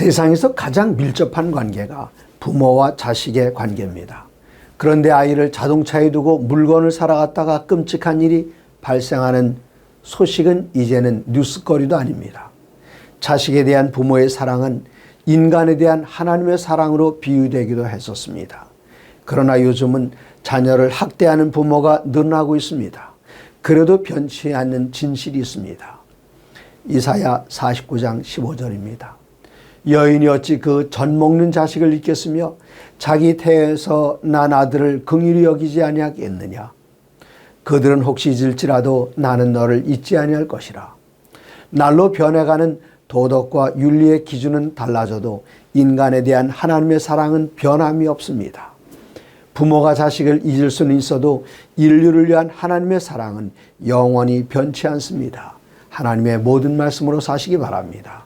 세상에서 가장 밀접한 관계가 부모와 자식의 관계입니다. 그런데 아이를 자동차에 두고 물건을 사러 갔다가 끔찍한 일이 발생하는 소식은 이제는 뉴스거리도 아닙니다. 자식에 대한 부모의 사랑은 인간에 대한 하나님의 사랑으로 비유되기도 했었습니다. 그러나 요즘은 자녀를 학대하는 부모가 늘어나고 있습니다. 그래도 변치 않는 진실이 있습니다. 이사야 49장 15절입니다. 여인이 어찌 그 전 먹는 자식을 잊겠으며 자기 태에서 난 아들을 긍휼히 여기지 아니하겠느냐 그들은 혹시 잊을지라도 나는 너를 잊지 아니할 것이라 날로 변해가는 도덕과 윤리의 기준은 달라져도 인간에 대한 하나님의 사랑은 변함이 없습니다. 부모가 자식을 잊을 수는 있어도 인류를 위한 하나님의 사랑은 영원히 변치 않습니다. 하나님의 모든 말씀으로 사시기 바랍니다.